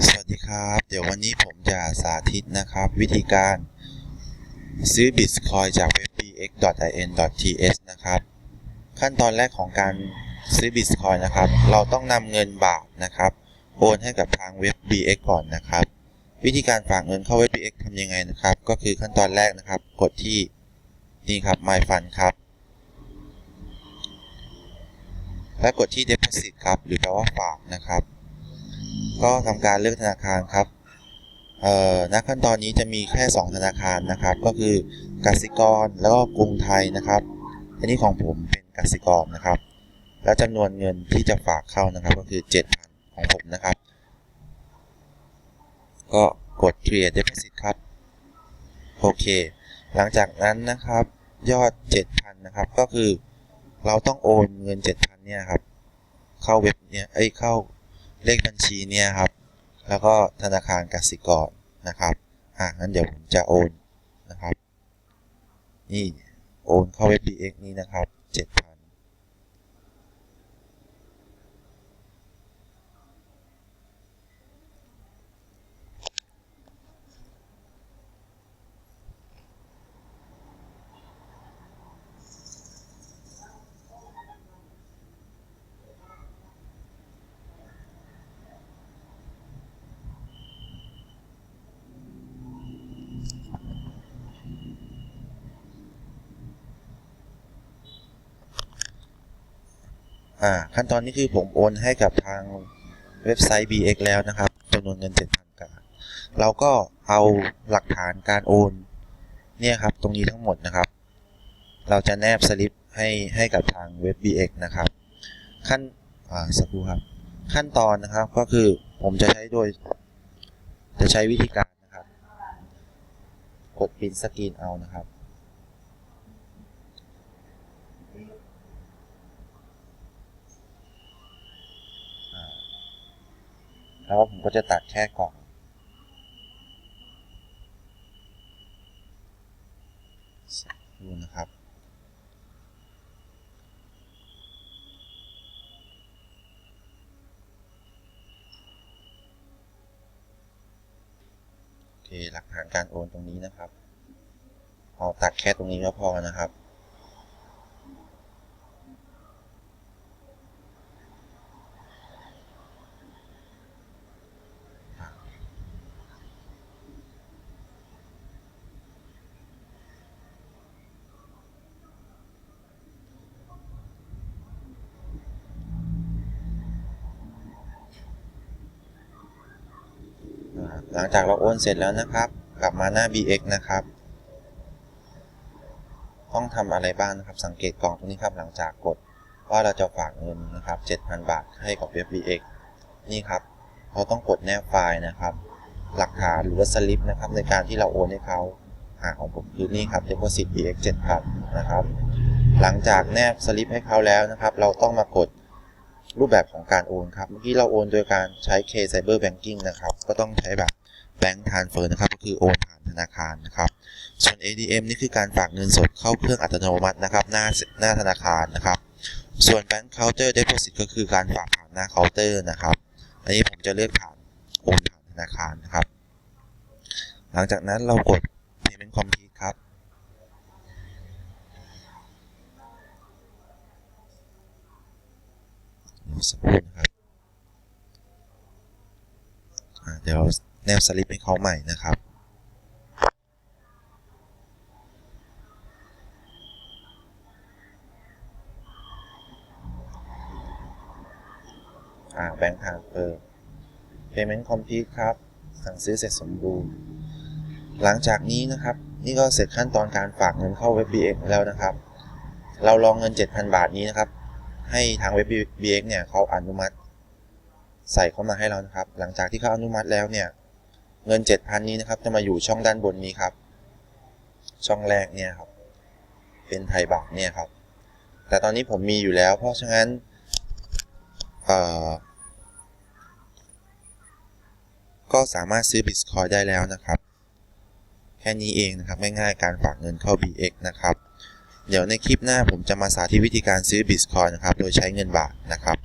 สวัสดีครับ เดี๋ยววันนี้ผมจะสาธิตนะครับ วิธีการซื้อ Bitcoin จากเว็บ bx.in.th นะครับ ขั้นตอนแรกของการซื้อ Bitcoin นะครับ เราต้องนำเงินบาทนะครับ โอนให้กับทางเว็บ bx ก่อนนะครับ วิธีการฝากเงินเข้าเว็บ bx ทำยังไงนะครับ ก็คือขั้นตอนแรกนะครับ กดที่นี่ครับ my fund ครับและกดที่ deposit ครับ หรือแปลว่าฝากนะครับ ก็ทำการเลือกธนาคารครับเอ่อณขั้นตอนนี้จะมีแค่ 2 ธนาคารนะครับ ก็คือกสิกรแล้วก็กรุงไทยนะครับอันนี้ของผมเป็นกสิกรนะครับ แล้วจำนวนเงินที่จะฝากเข้านะครับก็คือ 7,000 ของผมนะครับ ก็กด create deposit ครับโอเค หลังจากนั้นนะครับยอด 7,000 นะครับ ก็คือเราต้องโอนเงิน 7,000 เนี่ยครับ เข้าเว็บเนี่ย เอ้ย เข้า เลขบัญชีเนี่ยครับ แล้วก็ธนาคารกสิกรนะครับอะงั้นเดี๋ยวผมจะโอนนะครับ นี่โอนเข้าเว็บ BX นี้นะครับ7,000 อ่าขั้นตอนนี้คือผมโอนให้กับทางเว็บไซต์ BX แล้วนะครับจำนวนเงิน 7,000กาเราก็เอาหลักฐานการโอนเนี่ยครับตรงนี้ทั้งหมดนะครับ เราจะแนบสลิปให้ให้กับทางเว็บ BX นะครับ ขั้นอ่าสักครู่ครับ ขั้นตอนนะครับก็คือผมจะใช้โดย จะใช้วิธีการนะครับ กดพิมพ์สกรีนเอานะครับ แล้วผมก็จะตัดแค่กล่องสักครู่นะครับ โอเค หลักฐานการโอนตรงนี้นะครับเอาตัดแค่ตรงนี้ก็พอนะครับ หลังจากเราโอนเสร็จแล้วนะครับ กลับมาหน้า BX นะครับ ต้องทำอะไรบ้างนะครับ สังเกตกล่องตรงนี้ครับหลังจากกดว่าเราจะฝากเงินนะครับ 7,000 บาทให้กับเว็บ BX นี่ครับ เราต้องกดแนบไฟล์นะครับ หลักฐานหรือว่าสลิปนะครับ ในการที่เราโอนให้เขาอ่าของผมคือนี่ครับ deposit BX 7,000นะครับ หลังจากแนบสลิปให้เขาแล้วนะครับ เราต้องมากด รูปแบบของการโอนครับ เมื่อกี้เราโอนโดยการใช้ K Cyber Banking นะครับ ก็ต้องใช้แบบ Bank Transfer นะครับ ก็คือโอนผ่านธนาคารนะครับ ส่วน ADM นี่คือการฝากเงินสดเข้าเครื่องอัตโนมัตินะครับ หน้าหน้าธนาคารนะครับ ส่วน Bank Counter Deposit ก็คือการฝากผ่านหน้าเคาน์เตอร์นะครับ อันนี้ผมจะเลือกผ่านโอนผ่านธนาคารนะครับ หลังจากนั้นเรากด Payment Complete ครับ เดี๋ยว สักครู่นะครับเดี๋ยวแนบสลิปให้เขาใหม่นะครับแบงค์ทางเฟอร์ payment complete ครับ สั่งซื้อเสร็จสมบูรณ์ หลังจากนี้นะครับ นี่ก็เสร็จขั้นตอนการฝากเงินเข้าเว็บ BX แล้วนะครับ เราลองเงิน 7,000 บาทนี้นะครับ ให้ทางเว็บ BX เนี่ยเขาอนุมัติใส่เข้ามาให้เรานะครับ หลังจากที่เขาอนุมัติแล้วเนี่ย เงิน 7,000 นี้นะครับ จะมาอยู่ช่องด้านบนนี้ครับ ช่องแรกเนี่ยครับ เป็นไทยบาทเนี่ยครับ แต่ตอนนี้ผมมีอยู่แล้ว เพราะฉะนั้นก็สามารถซื้อ Bitcoin ได้แล้วนะครับ แค่นี้เองนะครับ ง่ายๆ การฝากเงินเข้า BX นะครับ เดี๋ยวในคลิปหน้าผมจะมาสาธิตวิธีการซื้อบิตคอยนะครับ โดยใช้เงินบาทนะครับ